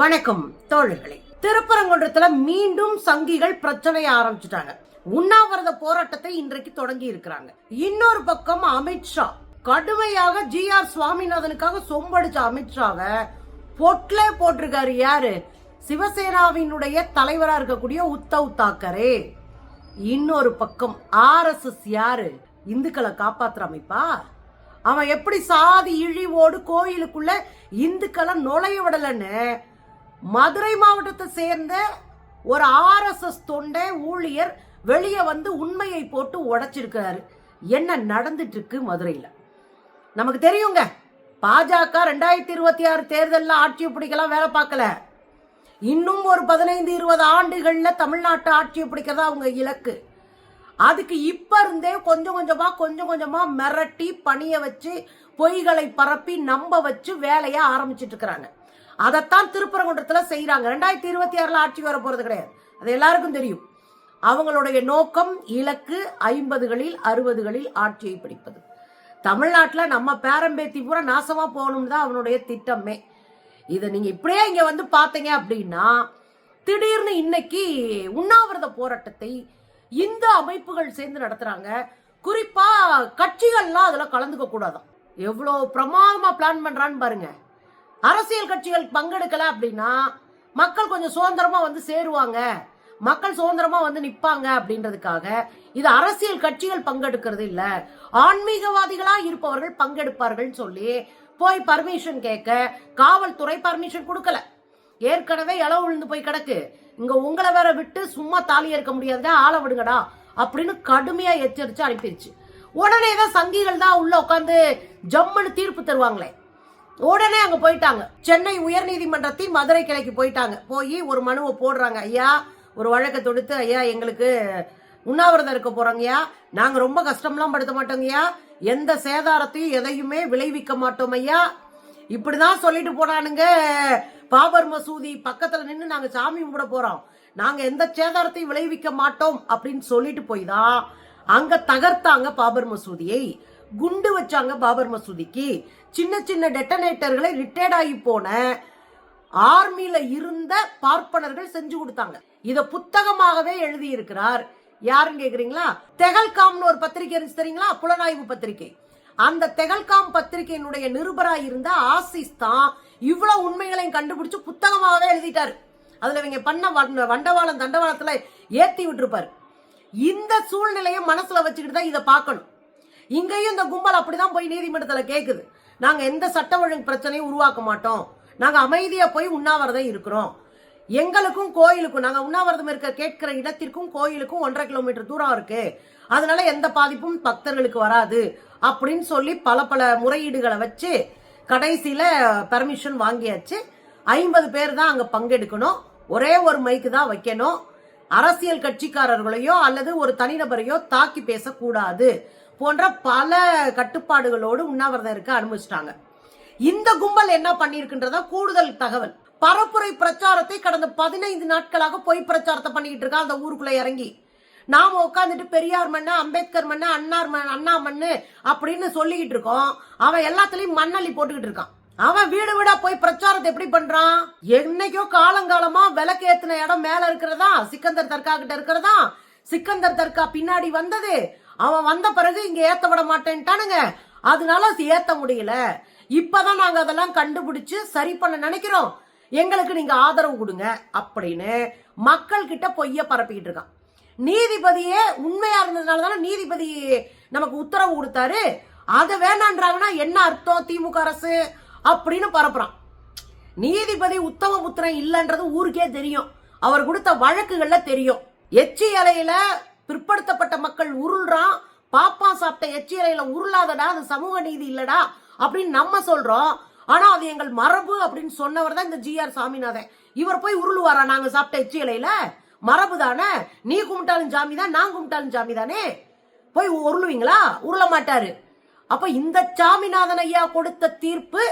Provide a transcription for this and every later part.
வணக்கம் தோழர்களே. திருப்பரங்குன்றத்துல மீண்டும் சங்கிகள் பிரச்சனைய ஆரம்பிச்சுட்டாங்க. உண்ணாவிரத போராட்டத்தை இன்றைக்கு தொடங்கி இருக்கிறாங்க. இன்னொரு பக்கம் அமித்ஷா கடுமையாக ஜி ஆர் சுவாமிநாதனுக்காக சொம்படிச்ச அமித்ஷாவ பொட்லே போட்டிருக்காரு யாரு? சிவசேனாவினுடைய தலைவரா இருக்கக்கூடிய உத்தவ் தாக்கரே. இன்னொரு பக்கம் ஆர்எஸ்எஸ் யாரு? இந்துக்களை காப்பாத்துற அமைப்பா? அவன் எப்படி சாதி இழிவோடு கோயிலுக்குள்ள இந்துக்களை நுழைய விடலன்னு மதுரை மாவட்டத்தை சேர்ந்த ஒரு ஆர்எஸ்எஸ் தொண்டை ஊழியர் வெளியே வந்து உண்மையை போட்டு உடைச்சிருக்காரு என்ன நடந்துட்டு இருக்கு மதுரையில்? நமக்கு தெரியுங்க பாஜக ரெண்டாயிரத்தி இருபத்தி ஆறு தேர்தலில் ஆட்சியை பிடிக்கலாம் வேலை பார்க்கல. இன்னும் ஒரு பதினைந்து இருபது ஆண்டுகளில் தமிழ்நாட்டு ஆட்சியை பிடிக்கிறதா அவங்க இலக்கு. அதுக்கு இப்ப இருந்தே கொஞ்சம் கொஞ்சமா கொஞ்சம் கொஞ்சமா மிரட்டி பணியை வச்சு பொய்களை பரப்பி நம்ப வச்சு வேலையை ஆரம்பிச்சிட்டு இருக்கிறாங்க. அதைத்தான் திருப்பரங்குன்றத்தில் செய்கிறாங்க ரெண்டாயிரத்தி இருபத்தி ஆறில் ஆட்சி வர போகிறது கிடையாது. அது எல்லாருக்கும் தெரியும். அவங்களுடைய நோக்கம் இலக்கு ஐம்பதுகளில் அறுபதுகளில் ஆட்சியை பிடிப்பது. தமிழ்நாட்டில் நம்ம பேரம்பேத்தி பூரா நாசமாக போகணும்னு தான் அவனுடைய திட்டமே. இதை நீங்கள் இப்படியே இங்கே வந்து பார்த்தீங்க அப்படின்னா திடீர்னு இன்னைக்கு உண்ணாவிரத போராட்டத்தை இந்த அமைப்புகள் சேர்ந்து நடத்துகிறாங்க குறிப்பாக கட்சிகள்லாம் அதில் கலந்துக்க கூடாதான். எவ்வளோ பிரமாதமாக பிளான் பண்ணுறான்னு பாருங்கள் அரசியல் கட்சிகள் பங்கெடுக்கல அப்படின்னா மக்கள் கொஞ்சம் சுதந்திரமா வந்து சேருவாங்க. மக்கள் சுதந்திரமா வந்து நிப்பாங்க அப்படின்றதுக்காக இது அரசியல் கட்சிகள் பங்கெடுக்கிறது இல்ல. ஆன்மீகவாதிகளா இருப்பவர்கள் பங்கெடுப்பார்கள் சொல்லி போய் பர்மிஷன் கேட்க காவல்துறை பர்மிஷன் கொடுக்கல. ஏற்கனவே இளவு விழுந்து போய் கிடக்கு. இங்க உங்களை வேற விட்டு சும்மா தாலி இருக்க முடியாதுடா ஆள விடுங்கடா அப்படின்னு கடுமையா எச்சரிச்சு அனுப்பிடுச்சு உடனே தான் சங்கிகள் தான் உள்ள உட்காந்து ஜம்முன்னு தீர்ப்பு தருவாங்களே. உடனே அங்க போயிட்டாங்க. சென்னை உயர்நீதிமன்றத்தின் மதுரை கிளைக்கு போயிட்டாங்க. போய் ஒரு மனுவை போடுறாங்க. ஐயா ஒரு வழக்கை தொடுத்து ஐயா எங்களுக்கு உண்ணாவிரதம் இருக்க போறோங்கய்யா நாங்க ரொம்ப கஷ்டம்லாம் படுத்த மாட்டோங்கய்யா எந்த சேதாரத்தையும் எதையுமே விளைவிக்க மாட்டோம் ஐயா. இப்படிதான் சொல்லிட்டு போனானுங்க. பாபர் மசூதி பக்கத்துல நின்று நாங்க சாமி கும்பிட போறோம். நாங்க எந்த சேதாரத்தையும் விளைவிக்க மாட்டோம் அப்படின்னு சொல்லிட்டு போய் தான் அங்க தகர்த்தாங்க பாபர் மசூதியை. குண்டு வச்சாங்க பாபர் மசூதிக்கு. சின்ன சின்ன டெட்டனேட்டர்களை ரிட்டையர்ட் ஆகி போன ஆர்மியில இருந்த பார்ப்பனர்கள் செஞ்சு கொடுத்தாங்க. இத புத்தகமாகவே எழுதி இருக்கிறார் யாருன்னு கேக்குறீங்களா? தெகல்காம்னு ஒரு பத்திரிகை இருந்துச்சு தெரியுங்களா? புலனாய்வு பத்திரிகை. அந்த தெகல்காம் பத்திரிகையினுடைய நிருபராக இருந்த ஆசிஸ் தான் இவ்வளவு உண்மைகளையும் கண்டுபிடிச்சு புத்தகமாகவே எழுதிட்டாரு. அதுல இவங்க பண்ண வண்ட- வண்டவாளம் தண்டவாளத்துல ஏத்தி விட்டுருப்பாரு. இந்த சூழ்நிலையை மனசுல வச்சுக்கிட்டு தான் இதை பார்க்கணும். இங்கேயும் இந்த கும்பல் அப்படிதான் போய் நீதிமன்றத்தில் கேட்குது நாங்கள் எந்த சட்ட ஒழுங்கு பிரச்சனையும் உருவாக்க மாட்டோம். நாங்கள் அமைதியாக போய் உண்ணாவிரதம் இருக்கிறோம். எங்களுக்கும் கோயிலுக்கும் நாங்கள் உண்ணாவிரதம் இருக்க கேட்கிற இடத்திற்கும் கோயிலுக்கும் ஒன்றரை கிலோமீட்டர் தூரம் இருக்கு. அதனால எந்த பாதிப்பும் பக்தர்களுக்கு வராது அப்படின்னு சொல்லி பல பல முறையீடுகளை வச்சு கடைசியில் பர்மிஷன் வாங்கியாச்சு. ஐம்பது பேர் தான் அங்கே பங்கெடுக்கணும். ஒரே ஒரு மைக்கு தான் வைக்கணும். அரசியல் கட்சிக்காரர்களையோ அல்லது ஒரு தனிநபரையோ தாக்கி பேசக்கூடாது. போன்ற பல கட்டுப்பாடுகளோடு உண்ணாவிரதம் இருக்க அனுமதிச்சிட்டாங்க. இந்த கும்பல் என்ன பண்ணிருக்குன்றத கூடுதல் தகவல். பரப்புரை பிரச்சாரத்தை கடந்த பதினைந்து நாட்களாக பொய் பிரச்சாரத்தை பண்ணிக்கிட்டு இருக்கா அந்த ஊருக்குள்ள இறங்கி. நாம உட்காந்துட்டு பெரியார் மண்ணு அம்பேத்கர் மண்ணு அண்ணார் மண் அண்ணா மண்ணு அப்படின்னு சொல்லிக்கிட்டு இருக்கோம். அவன் எல்லாத்துலயும் மண்ணள்ளி போட்டுக்கிட்டு இருக்கான். அவன் வீடு வீடா போய் பிரச்சாரத்தை எப்படி பண்றான்? என்னைக்கோ காலங்காலமா விளக்கு ஏத்தின இடம் மேல இருக்கிறதா? சிக்கந்தர் தர்கா கிட்ட இருக்கிறதா? சிக்கந்தர் தர்கா பின்னாடி வந்தது? அவன் வந்த பிறகு இங்க ஏத்த விட மாட்டேன்ட்டானுங்க. அதனால அது ஏத்த முடியல. இப்பதான் நாங்க அதெல்லாம் கண்டுபிடிச்சு சரி பண்ண நினைக்கிறோம். எங்களுக்கு நீங்க ஆதரவு கொடுங்க அப்படின்னு மக்கள் கிட்ட பொய்ய பரப்பிக்கிட்டு இருக்கான். நீதிபதியே உண்மையா இருந்ததுனால தானே நீதிபதி நமக்கு உத்தரவு கொடுத்தாரு. அதை வேணான்றாங்கன்னா என்ன அர்த்தம் திமுக அரசு அப்படின்னு பரப்புறான். நீதிபதி உத்தமபுத்திரன் இல்லைன்றது ஊருக்கே தெரியும். அவர் கொடுத்த வழக்குகள்ல தெரியும். எச்சி இலையில பிற்படுத்தப்பட்ட மக்கள் உருள்றான் பாப்பா சாப்பிட்ட எச்சியறையில உருளாதடா அது சமூக நீதி இல்லடா அப்படின்னு நம்ம சொல்றோம். ஆனா அது எங்கள் மரபு அப்படின்னு சொன்னவர் தான் இந்த ஜிஆர் சாமிநாதன். இவர் போய் உருளுவாரா நாங்க சாப்பிட்ட எச்சியலையில மரபு தானே? நீ கும்பிட்டாலும் ஜாமி தான் நான் கும்பிட்டாலும் ஜாமி தானே? போய் உருளுவீங்களா? உருள மாட்டாரு. அப்ப இந்த சாமிநாதன் ஐயா கொடுத்த தீர்ப்பு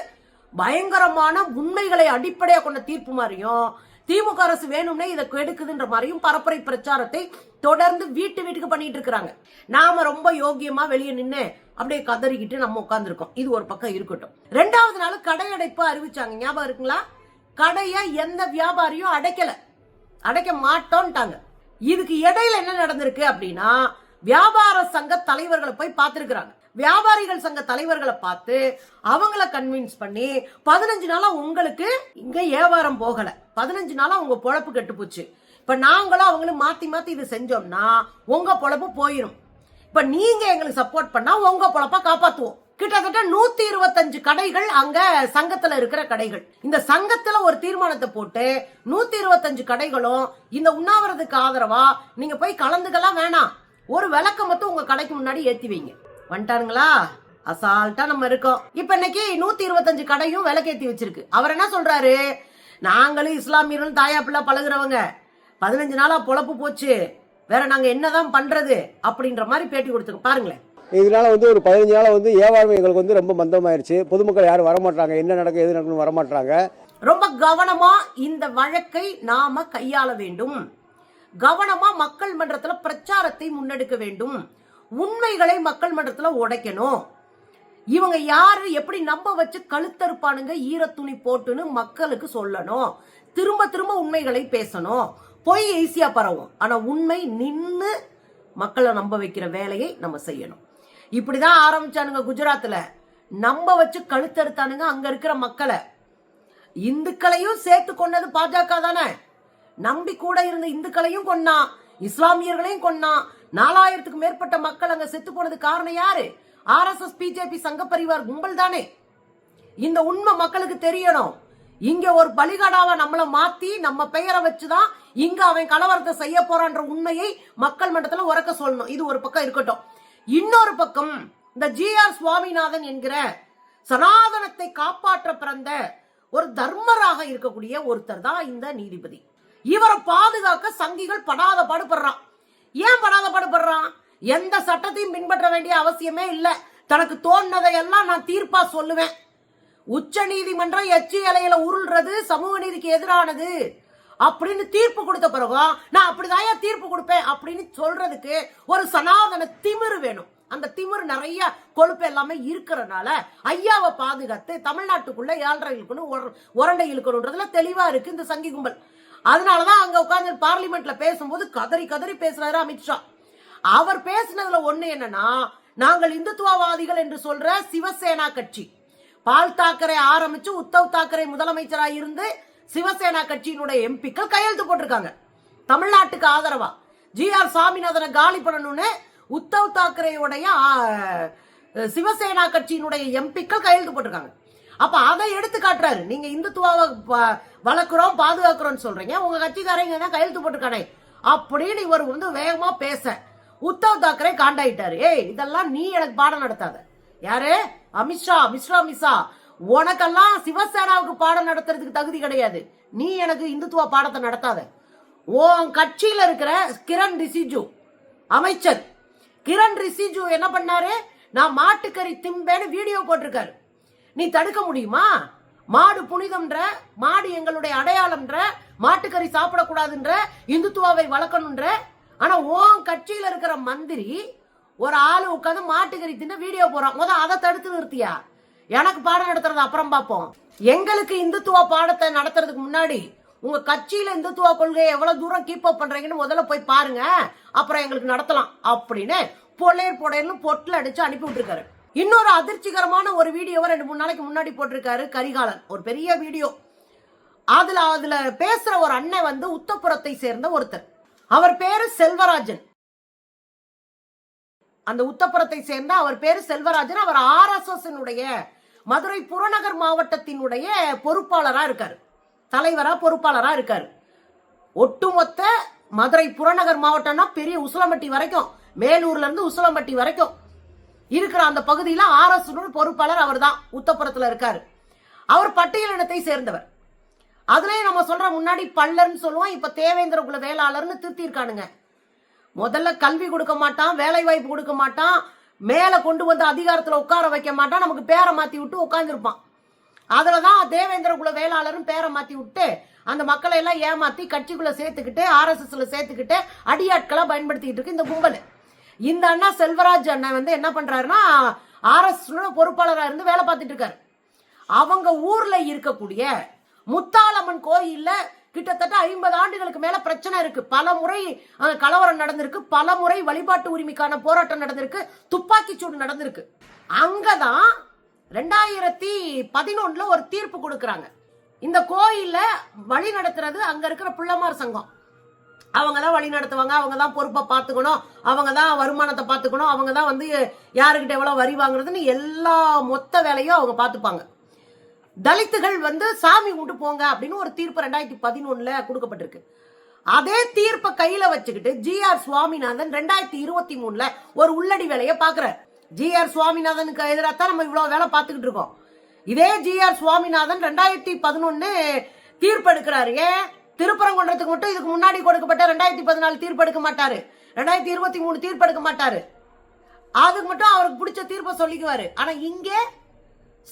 பயங்கரமான உண்மைகளை அடிப்படையாக கொண்ட தீர்ப்பு மாதிரியும் திமுக அரசு வேணும்னே இதை கெடுக்குதுன்ற மாதிரியும் பரப்புரை பிரச்சாரத்தை தொடர்ந்து வீட்டு வீட்டுக்கு பண்ணிட்டு இருக்கிறாங்க. நாம ரொம்ப யோகியமா வெளியே நின்று அப்படியே கதறிக்கிட்டு நம்ம உட்காந்துருக்கோம் இது ஒரு பக்கம் இருக்கட்டும். ரெண்டாவது நாள் கடையடைப்பு அறிவிச்சாங்க. ஞாபகம் இருக்குங்களா? கடையை எந்த வியாபாரியும் அடைக்கல. அடைக்க மாட்டோம்ட்டாங்க இதுக்கு இடையில என்ன நடந்திருக்கு அப்படின்னா வியாபார சங்க தலைவர்களை போய் பார்த்துருக்குறாங்க. வியாபாரிகள் சங்க தலைவர்களை பார்த்து அவங்கள கன்வின்ஸ் பண்ணி பதினஞ்சு நாளா உங்களுக்கு இங்க வியாபாரம் போகல. பதினஞ்சு நாளா உங்க பொழப்பு கெட்டு போச்சு. இப்ப நாங்களும் அவங்களும் மாத்தி மாத்தி இது செஞ்சோம்னா உங்க பொழப்பு போயிடும் இப்ப நீங்க எங்களுக்கு சப்போர்ட் பண்ணா உங்க பொழப்ப காப்பாத்துவோம். கிட்டத்தட்ட நூத்தி இருபத்தஞ்சு கடைகள் அங்க சங்கத்துல இருக்கிற கடைகள். இந்த சங்கத்துல ஒரு தீர்மானத்தை போட்டு நூத்தி இருபத்தஞ்சு கடைகளும் இந்த உண்ணாவிரதுக்கு ஆதரவா நீங்க போய் கலந்துக்கலாம் வேணாம். ஒரு விளக்க மட்டும் உங்க கடைக்கு முன்னாடி ஏத்தி வைங்க. வந்துட்டாருங்களா? அசால்ட்டா நம்ம இருக்கோம். இப்ப இன்னைக்கு நூத்தி இருபத்தஞ்சு கடையும் விளக்கேத்தி வச்சிருக்கு. அவர் என்ன சொல்றாரு? நாங்களும் இஸ்லாமியர்களும் தாயா பிள்ளை பழகுறவங்க. பதினஞ்சு நாளா பொழப்பு போச்சு. வேற நாங்க என்னதான் பண்றது? அப்படின்ற மாதிரி பேட்டி கொடுத்துருக்கு பாருங்களேன். இதனால வந்து ஒரு பதினஞ்சு நாளா வந்து வியாபாரம் எங்களுக்கு வந்து ரொம்ப மந்தமாயிருச்சு. பொதுமக்கள் யாரும் வரமாட்டாங்க என்ன நடக்கும் எது நடக்குன்னு வரமாட்டாங்க ரொம்ப கவனமா இந்த வழக்கை நாம கையாள வேண்டும். கவனமா மக்கள் மன்றத்துல பிரச்சாரத்தை முன்னெடுக்க வேண்டும். உண்மைகளை மக்கள் மன்றத்தில் உடைக்கணும். இவங்க யாரு எப்படி நம்ப வச்சு கழுத்தறுப்பானுங்க ஈரத்துணி போட்டுன்னு மக்களுக்கு சொல்லணும். திரும்ப திரும்ப உண்மைகளை பேசணும். பொய் ஈஸியா பரவும். ஆனா உண்மை நின்று மக்களை நம்ப வைக்கிற வேலையை நம்ம செய்யணும். இப்படிதான் ஆரம்பிச்சானுங்க குஜராத்ல. நம்ப வச்சு கழுத்தறுத்தானுங்க அங்க இருக்கிற மக்களை. இந்துக்களையும் சேர்த்து கொன்னது பாஜக தானே. நம்பி கூட இருந்த இந்துக்களையும் கொன்னான். இஸ்லாமியர்களையும் கொன்னான். நாலாயிரத்துக்கு மேற்பட்ட மக்கள் அங்க செத்து போனது காரணம் யாரு? ஆர் எஸ் எஸ் பிஜேபி சங்க பரிவார் கும்பல் தானே. இந்த உண்மை மக்களுக்கு தெரியணும். இங்க ஒரு பலிகடாவை நம்மள மாத்தி நம்ம பெயரை வச்சுதான் இங்க அவன் கலவரத்தை செய்ய போறான்ற உண்மையை மக்கள் மன்றத்துல உறக்க சொல்லணும். இது ஒரு பக்கம் இருக்கட்டும். இன்னொரு பக்கம் இந்த ஜி ஆர் சுவாமிநாதன் என்கிற சனாதனத்தை காப்பாற்ற பிறந்த ஒரு தர்மராக இருக்கக்கூடிய ஒருத்தர் தான் இந்த நீதிபதி. இவரை பாதுகாக்க சங்கிகள் படாத பாடுபடுறான் ஏன் படாத பாடுபடுறான் எந்த சட்டத்தையும் பின்பற்ற வேண்டிய அவசியமே இல்ல. தனக்கு தோணுனதை எல்லாம் நான் தீர்ப்பா சொல்லுவேன். உச்ச நீதிமன்றம் எச்சி இலையில உருள்றது சமூக நீதிக்கு எதிரானது. அப்படின்னு தீர்ப்பு கொடுத்த பிறகு நான் அப்படிதான் தீர்ப்பு கொடுப்பேன் அப்படின்னு சொல்றதுக்கு ஒரு சனாதன திமிரு வேணும். அந்த திமிர் நிறைய கொழுப்பு எல்லாமே இருக்கிறனால ஐயாவை பாதுகாத்து தமிழ்நாட்டுக்குள்ள ஏழரை இழுக்கணும் உரண்டை இழுக்கணும்ன்றதுல தெளிவா இருக்கு இந்த சங்கி கும்பல். அதனாலதான் அங்க உட்கார்ந்து பார்லிமெண்ட்ல பேசும்போது கதறி கதறி பேசுறாரு அமித்ஷா. அவர் பேசினதுல ஒண்ணு என்னன்னா நாங்கள் இந்துத்துவவாதிகள் என்று சொல்ற சிவசேனா கட்சி. பால் தாக்கரே ஆரம்பிச்சு உத்தவ் தாக்கரே முதலமைச்சராக இருந்து சிவசேனா கட்சியினுடைய எம்பிக்கள் கையெழுத்து போட்டிருக்காங்க. தமிழ்நாட்டுக்கு ஆதரவா? ஜி ஆர் சாமிநாதனை காலி பண்ணணும்னு உத்தவ் தாக்கரேயுடைய சிவசேனா கட்சியினுடைய எம்பிக்கள் கையெழுத்து போட்டிருக்காங்க. அப்ப அதை எடுத்து காட்டுறாரு. நீங்க இந்துத்துவாவை வளர்க்குறோம் பாதுகாக்கிறோம்னு சொல்றீங்க. உங்க கட்சிக்காரங்க தான் கையெழுத்து போட்டிருக்கானே? அப்படின்னு இவர் வந்து வேகமா பேச உத்தவ் தாக்கரே காண்டாயிட்டாரு. ஏய் இதெல்லாம் நீ எனக்கு பாடம் நடத்தாத. யாரு? அமித்ஷா மிஸ்ரா மிஸ்ஸா. உனக்கெல்லாம் சிவசேனாவுக்கு பாடம் நடத்துறதுக்கு தகுதி கிடையாது. நீ எனக்கு இந்துத்துவ பாடத்தை நடத்தாத. உன் கட்சியில இருக்கிற கிரண் ரிசிஜு அமைச்சர். கிரண் ரிசிஜு என்ன பண்ணாரு? நான் மாட்டுக்கறி திம்பேன்னு வீடியோ போட்டிருக்காரு. நீ தடுக்க முடியுமா? மாடு புனிதம்ன்ற மாடு எங்களுடைய அடையாளம்ன்ற மாட்டுக்கறி சாப்பிடக்கூடாதுன்ற இந்துத்துவாவை வளர்க்கணுன்ற ஆனா ஓன் கட்சியில இருக்கிற மந்திரி ஒரு ஆளு உட்காந்து மாட்டுக்கறி தின்னு வீடியோ போறான் முத அதை தடுத்து நிறுத்தியா? எனக்கு பாடம் நடத்துறது அப்புறம் பார்ப்போம். எங்களுக்கு இந்துத்துவ பாடத்தை நடத்துறதுக்கு முன்னாடி உங்க கட்சியில இந்துத்துவ கொள்கையை எவ்வளவு தூரம் கீப் அப் பண்றீங்கன்னு முதல்ல போய் பாருங்க. அப்புறம் எங்களுக்கு நடத்தலாம் அப்படின்னு பொல்லேர் பொடையர்னு பொட்டில் அடிச்சு அனுப்பி விட்டுருக்காரு. இன்னொரு அதிர்ச்சிகரமான ஒரு வீடியோவை ரெண்டு மூணு நாளைக்கு முன்னாடி போட்டிருக்காரு கரிகாலன். ஒரு பெரிய வீடியோ அதுல அதுல பேசுற ஒரு அண்ணன் வந்து உத்தப்புறத்தை சேர்ந்த ஒருத்தர். அவர் பேரு செல்வராஜன். அந்த உத்தப்புறத்தை சேர்ந்த அவர் பேரு செல்வராஜன். அவர் ஆர்எஸ்எஸ் மதுரை புறநகர் மாவட்டத்தினுடைய பொறுப்பாளரா இருக்காரு. தலைவரா பொறுப்பாளரா இருக்காரு. ஒட்டுமொத்த மதுரை புறநகர் மாவட்டம்னா பெரிய உசிலம்பட்டி வரைக்கும் மேலூர்ல இருந்து உசிலம்பட்டி வரைக்கும் இருக்கிற அந்த பகுதியில ஆர்எஸ் பொறுப்பாளர் அவர் தான் உத்தப்புறத்துல இருக்காரு. அவர் பட்டியலினத்தை சேர்ந்தவர். அதுலயே நம்ம சொல்ற முன்னாடி பல்லர்னு சொல்லுவோம் இப்ப தேவேந்திர குல வேளாளர்னு திருத்திருக்கானுங்க முதல்ல கல்வி கொடுக்க மாட்டான் வேலை வாய்ப்பு கொடுக்க மாட்டான் மேல கொண்டு வந்து அதிகாரத்துல உட்கார வைக்க மாட்டான் நமக்கு பேரை மாத்தி விட்டு உட்கார்ந்துருப்பான். அதுலதான் தேவேந்திர குல வேளாளரும் பேரை மாத்தி விட்டு அந்த மக்களை எல்லாம் ஏமாத்தி கட்சிக்குள்ள சேர்த்துக்கிட்டு ஆர்எஸ்எஸ்ல சேர்த்துக்கிட்டு அடியாட்களாக பயன்படுத்திக்கிட்டு இருக்கு இந்த கும்பல். இந்த அண்ணா செல்வராஜ் அண்ணன் வந்து என்ன பண்றாருன்னா ஆர்எஸ்எஸ் பொறுப்பாளராக இருந்து வேலை பார்த்துட்டு இருக்காரு. அவங்க ஊர்ல இருக்கக்கூடிய முத்தாலம்மன் கோயில்ல கிட்டத்தட்ட ஐம்பது ஆண்டுகளுக்கு மேல பிரச்சனை இருக்கு. பல முறை கலவரம் நடந்திருக்கு. பல முறை வழிபாட்டு உரிமைக்கான போராட்டம் நடந்திருக்கு. துப்பாக்கி சூடு நடந்திருக்கு. அங்கதான் ரெண்டாயிரத்தி பதினொன்னுல ஒரு தீர்ப்பு கொடுக்கறாங்க. இந்த கோயில்ல வழி நடத்துறது அங்க இருக்கிற பிள்ளைமார் சங்கம். அவங்க தான் வழி நடத்துவாங்க. அவங்க தான் பொறுப்பை பார்த்துக்கணும். அவங்க தான் வருமானத்தை பார்த்துக்கணும். அவங்க தான் வந்து யாருக்கிட்ட எவ்வளோ வரி வாங்குறதுன்னு எல்லா மொத்த வேலையும் அவங்க பார்த்துப்பாங்க. தலித்துகள் வந்து சாமி கும்பிட்டு போங்க அப்படின்னு ஒரு தீர்ப்பு ரெண்டாயிரத்தி பதினொன்னுல கொடுக்கப்பட்டிருக்கு. அதே தீர்ப்பை கையில வச்சுக்கிட்டு ஜிஆர் சுவாமிநாதன் ரெண்டாயிரத்தி இருபத்தி மூணுல ஒரு உள்ளடி வேலையை பாக்குறார் ஜிஆர் சுவாமிநாதனுக்கு எதிராக தான் நம்ம இவ்வளவு வேலை பார்த்துக்கிட்டு இருக்கோம். இதே ஜிஆர் சுவாமிநாதன் ரெண்டாயிரத்தி பதினொன்னு தீர்ப்பு எடுக்கிறாரு. ஏன்? திருப்பரங்குன்றத்துக்கு மட்டும் இதுக்கு முன்னாடி கொடுக்கப்பட்ட ரெண்டாயிரத்தி பதினாலு தீர்ப்பு எடுக்க மாட்டாரு. ரெண்டாயிரத்தி இருபத்தி மூணு தீர்ப்பு எடுக்க மாட்டாரு. அதுக்கு மட்டும் அவருக்கு பிடிச்ச தீர்ப்பை சொல்லிக்குவாரு. ஆனா இங்கே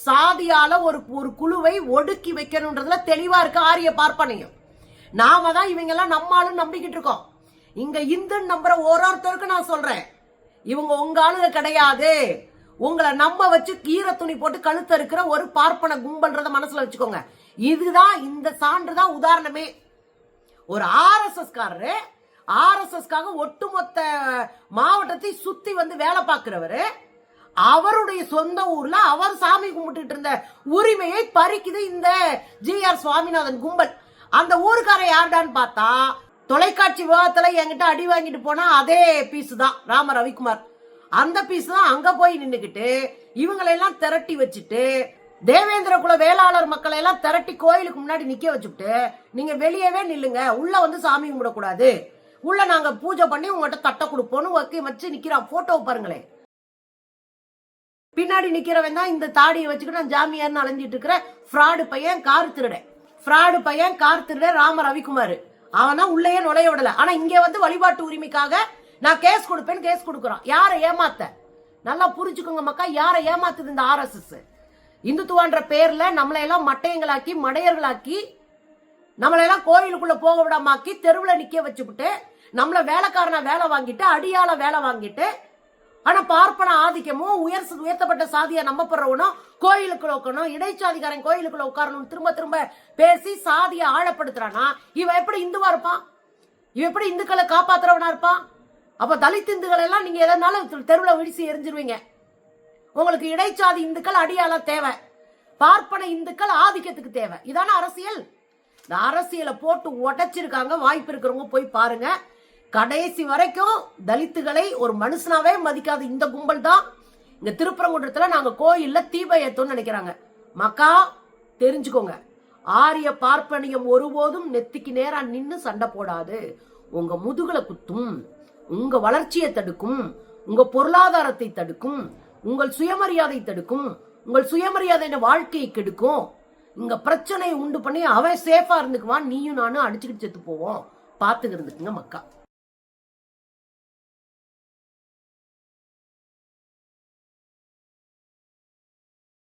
சாதியால ஒரு ஒரு குழுவை ஒடுக்கி வைக்கணுன்றதுல தெளிவா இருக்கு ஆரிய பார்ப்பனையும். நாம தான் இவங்க எல்லாம் நம்மாலும் நம்பிக்கிட்டு இருக்கோம். இங்க இந்துன்னு நம்புற ஒரு ஒருத்தருக்கும் நான் சொல்றேன். இவங்க உங்க ஆளுங்க கிடையாது. உங்களை நம்ப வச்சு கீரை துணி போட்டு கழுத்த இருக்கிற ஒரு பார்ப்பன கும்பல்ன்றத மனசுல வச்சுக்கோங்க. இதுதான் இந்த சான்று தான் உதாரணமே. ஒரு ஆர்எஸ்எஸ் காரரு ஆர்எஸ்எஸ்க்காக ஒட்டுமொத்த மாவட்டத்தை சுத்தி வந்து வேலை பார்க்கிறவரு அவருடைய சொந்த ஊர்ல அவர் சாமி கும்பிட்டுட்டு இருந்த உரிமையை பறிக்குது இந்த ஜி ஆர் சுவாமிநாதன் கும்பல். அந்த ஊருக்கார யார்டான்னு பார்த்தா தொலைக்காட்சி விவாதத்துல என்கிட்ட அடி வாங்கிட்டு போனா அதே பீஸ் தான் ராம ரவிக்குமார். அந்த பீஸ் தான் அங்க போய் நின்னுக்கிட்டு இவங்களெல்லாம் திரட்டி வச்சுட்டு தேவேந்திர குல வேளாளர் மக்களை எல்லாம் திரட்டி கோயிலுக்கு முன்னாடி நிக்க வச்சுட்டு நீங்க வெளியவே நில்லுங்க உள்ள வந்து சாமி கும்பிடக்கூடாது. உள்ள நாங்க பூஜை பண்ணி உங்கள்கிட்ட தட்டை கொடுப்போம்னு வச்சு நிக்கிறான் போட்டோ பாருங்களேன். பின்னாடி நிக்கிறவன் தான் இந்த தாடியை வச்சுக்கிட்டு நான் ஜாமியார்னு அலைஞ்சிட்டு இருக்கிற ஃப்ராடு பையன் கார் திருடன். ஃப்ராடு பையன் கார் திருடன் ராம ரவிக்குமார். அவன் தான் உள்ளேயே நுழைய விடல. ஆனா இங்க வந்து வழிபாட்டு உரிமைக்காக நான் கேஸ் கொடுப்பேன் கேஸ் கொடுக்குறான். யாரை ஏமாத்த? நல்லா புரிஞ்சுக்கோங்க மக்கா யாரை ஏமாத்துது இந்த ஆர்எஸ்எஸ் இந்துத்துவான்ற பேர்ல நம்மளை எல்லாம் மட்டையங்களாக்கி மடையர்களாக்கி நம்மளை எல்லாம் கோயிலுக்குள்ள போக விடாமாக்கி தெருவில் நிக்க வச்சுக்கிட்டு நம்மள வேலைக்காரனா வேலை வாங்கிட்டு அடியால வேலை வாங்கிட்டு ஆனா பார்ப்பன ஆதிக்கமும் உயர் உயர்த்தப்பட்ட சாதியா நம்பப்படுறவனும் கோயிலுக்குள்ள உட்கணும் இடைச்சாதிகாரன் கோயிலுக்குள்ள உட்காரணும் திரும்ப திரும்ப பேசி சாதியை ஆழப்படுத்துறானா இவன் எப்படி இந்துவா இருப்பான்? இவன் எப்படி இந்துக்களை காப்பாத்துறவனா இருப்பான்? அப்ப தலித் இந்துக்கள் எல்லாம் நீங்க எதனாலும் தெருவில் விடிச்சு எரிஞ்சிருவீங்க? உங்களுக்கு இடைச்சாதி இந்துக்கள் அடியால தேவை. பார்ப்பன இந்துக்கள் ஆதிக்கத்துக்கு தேவை. இதான அரசியல். இந்த அரசியலை போட்டு உடைச்சிருக்காங்க வாய்ப்பு இருக்கிறவங்க போய் பாருங்க. கடைசி வரைக்கும் தலித்துகளை ஒரு மனுஷனாவே மதிக்காத இந்த கும்பல் தான் இங்க திருப்பரங்குன்றத்துல நாங்க கோயில்ல தீப ஏத்தோம்னு நினைக்கிறாங்க. மக்கா தெரிஞ்சுக்கோங்க. ஆரிய பார்ப்பனியம் ஒருபோதும் நெத்திக்கு நேரா நின்னு சண்டை போடாது. உங்க முதுகுல குத்தும் உங்க வளர்ச்சியை தடுக்கும் உங்க பொருளாதாரத்தை தடுக்கும் உங்கள் சுயமரியாதை தடுக்கும் உங்கள் சுயமரியாதை வாழ்க்கையை கெடுக்கும். இங்க பிரச்சனையை உண்டு பண்ணி அவன் சேஃபா இருந்துக்குவான். நீயும் நானும் அடிச்சுக்கிட்டு செத்து போவோம். பாத்துக்கு மக்கா.